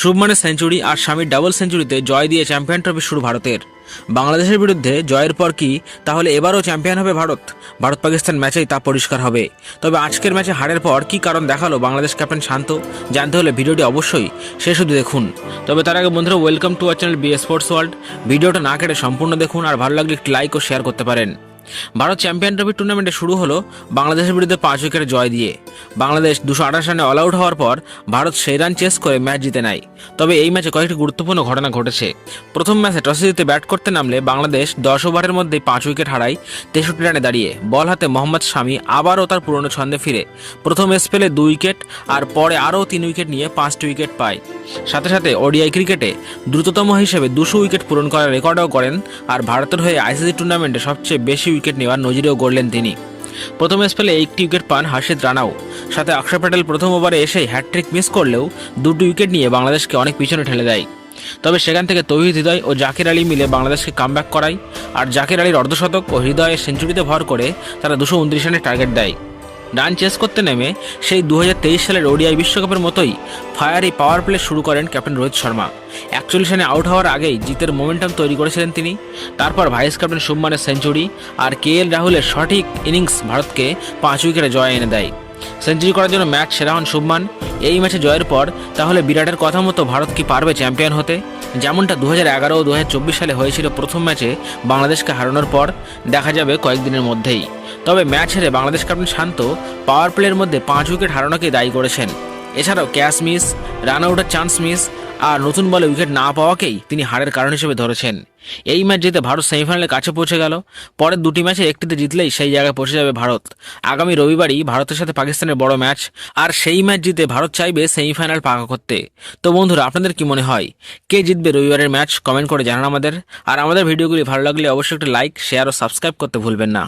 শুভমানের century আর স্বামীর double সেঞ্চুরিতে জয় দিয়ে champion trophy শুরু ভারতের। বাংলাদেশের বিরুদ্ধে জয়ের পর কি? তাহলে এবারও চ্যাম্পিয়ন হবে ভারত। ভারত পাকিস্তান ম্যাচেই তা পরিষ্কার হবে। তবে আজকের ম্যাচে হারের পর কি কারণ দেখাল বাংলাদেশ ক্যাপ্টেন শান্ত? জানতে হলে ভিডিওটি অবশ্যই শেষ অবধি দেখুন। তবে তার আগে বন্ধুরা welcome to our channel B sports world ভিডিওটা না কেটে সম্পূর্ণ দেখুন আর ভালো লাগলে একটি লাইক ও শেয়ার করতে পারেন। ভারত চ্যাম্পিয়ন ট্রফি টুর্নামেন্টে শুরু হলো বাংলাদেশের বিরুদ্ধে পাঁচ উইকেটে জয় দিয়ে। বাংলাদেশ দুশো আঠাশ রানে অল আউট হওয়ার পর ভারত সেই রান চেস করে ম্যাচ জিতে নেয়। তবে এই ম্যাচে কয়েকটি গুরুত্বপূর্ণ ঘটনা ঘটেছে। প্রথম ম্যাচে টসে জিতে ব্যাট করতে নামলে বাংলাদেশ দশ ওভারের মধ্যেই পাঁচ উইকেট হারায় তেষট্টি রানে দাঁড়িয়ে। বল হাতে মোহাম্মদ শামি আবারও তার পুরনো ছন্দে ফিরে। প্রথম স্পেলে দুই উইকেট আর পরে আরও তিন উইকেট নিয়ে পাঁচটি উইকেট পায়। সাথে সাথে ওডিআই ক্রিকেটে দ্রুততম হিসেবে দুশো উইকেট পূরণ করার রেকর্ডও করেন আর ভারতের হয়ে আইসিসি টুর্নামেন্টে সবচেয়ে বেশি উইকেট নেওয়ার নজিরেও গড়লেন তিনি। প্রথম স্পেলে একটি উইকেট পান হার্ষিত রানাও। সাথে অক্ষর প্যাটেল প্রথম ওভারে এসে হ্যাটট্রিক মিস করলেও দুটি উইকেট নিয়ে বাংলাদেশকে অনেক পিছনে ঠেলে দেয়। তবে সেখান থেকে তৌহিদ হৃদয় ও জাকির আলী মিলে বাংলাদেশকে কামব্যাক করায়, আর জাকির আলীর অর্ধশতক ও হৃদয়ের সেঞ্চুরিতে ভর করে তারা দুশো উনত্রিশ রানের টার্গেট দেয়। রান চেস করতে নেমে সেই দু হাজার তেইশ সালের ওডিআই বিশ্বকাপের মতোই ফায়ারি পাওয়ার প্লে শুরু করেন ক্যাপ্টেন রোহিত শর্মা। একচল্লিশ রানে আউট হওয়ার আগেই জিতের মোমেন্টাম তৈরি করেছিলেন তিনি। তারপর ভাইস ক্যাপ্টেন শুভমানের সেঞ্চুরি আর কে এল রাহুলের সঠিক ইনিংস ভারতকে পাঁচ উইকেটে জয় এনে দেয়। সেঞ্চুরি করার জন্য ম্যাচ সেরা হন শুভমান। এই ম্যাচে জয়ের পর তাহলে বিরাটের কথা মতো ভারত কি পারবে চ্যাম্পিয়ন হতে? যেমনটা দু হাজার এগারো ও দু হাজার চব্বিশ সালে হয়েছিল প্রথম ম্যাচে বাংলাদেশকে হারানোর পর দেখা যাবে কয়েকদিনের মধ্যেই। তবে ম্যাচ হেরে বাংলাদেশ ক্যাপ্টেন শান্ত পাওয়ার প্লের মধ্যে পাঁচ উইকেট হারানোকে দায়ী করেছেন। এছাড়াও ক্যাশ মিস রান আউটের চান্স মিস আর নতুন বলে উইকেট না পাওয়াকেই তিনি হারের কারণ হিসেবে ধরেছেন। এই ম্যাচ জিতে ভারত সেমিফাইনালের কাছে পৌঁছে গেল। পরের দুটি ম্যাচে একটিতে জিতলেই সেই জায়গায় পৌঁছে যাবে ভারত। আগামী রবিবারই ভারতের সাথে পাকিস্তানের বড় ম্যাচ আর সেই ম্যাচ জিতে ভারত চাইবে সেমিফাইনাল পাকা করতে। তো বন্ধুরা, আপনাদের কি মনে হয়? কে জিতবে রবিবারের ম্যাচ কমেন্ট করে জানান আমাদের। আর আমাদের ভিডিওগুলি ভালো লাগলে অবশ্যই একটা লাইক শেয়ার ও সাবস্ক্রাইব করতে ভুলবেন না।